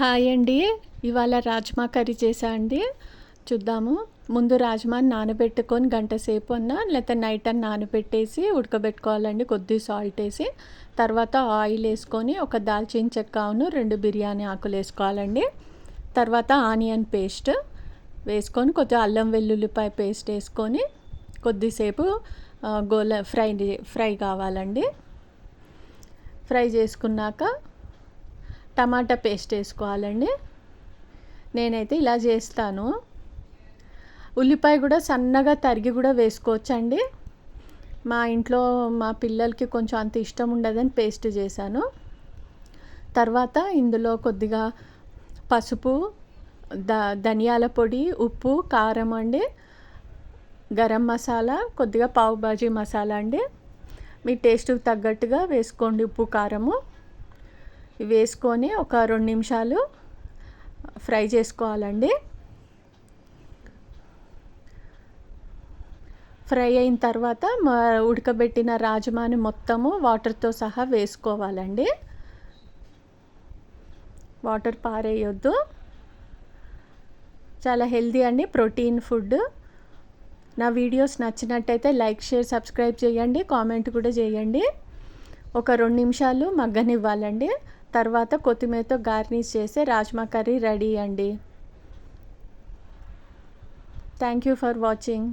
Hi అండి. ఇవాళ rajma curry చేసా అండి. చూద్దాము. ముందు రాజ్మాని నానబెట్టుకొని గంట సేపు అన్న లేకపోతే నైట్ అని నానబెట్టేసి ఉడకబెట్టుకోవాలండి కొద్ది సాల్ట్ వేసి. తర్వాత ఆయిల్ వేసుకొని ఒక దాల్చిన చెక్కను రెండు బిర్యానీ ఆకులు వేసుకోవాలండి. తర్వాత ఆనియన్ పేస్ట్ వేసుకొని కొద్దిగా అల్లం వెల్లుల్లిపాయ పేస్ట్ వేసుకొని కొద్దిసేపు గోల ఫ్రై ఫ్రై కావాలండి. ఫ్రై చేసుకున్నాక టమాటా పేస్ట్ వేసుకోవాలండి. నేనైతే ఇలా చేస్తాను. ఉల్లిపాయ కూడా సన్నగా తరిగి కూడా వేసుకోవచ్చండి. మా ఇంట్లో మా పిల్లలకి కొంచెం అంత ఇష్టం ఉండదని పేస్ట్ చేశాను. తర్వాత ఇందులో కొద్దిగా పసుపు ద ధనియాల పొడి ఉప్పు కారం అండి. గరం మసాలా కొద్దిగా పావు బాజీ మసాలా అండి. మీ టేస్ట్కి తగ్గట్టుగా వేసుకోండి ఉప్పు కారము. వేసుకొని ఒక రెండు నిమిషాలు ఫ్రై చేసుకోవాలండి. ఫ్రై అయిన తర్వాత ఉడకబెట్టిన రాజమాని మొత్తము వాటర్తో సహా వేసుకోవాలండి. వాటర్ పారేయొద్దు. చాలా హెల్దీ అండి ప్రోటీన్ ఫుడ్. నా వీడియోస్ నచ్చినట్టయితే లైక్ షేర్ సబ్స్క్రైబ్ చేయండి. కామెంట్ కూడా చేయండి. ఒక రెండు నిమిషాలు మగ్గనివ్వాలండి. తర్వాత కొత్తిమీరతో గార్నిష్ చేసే రాజ్మా కర్రీ రెడీ అండి. Thank you for watching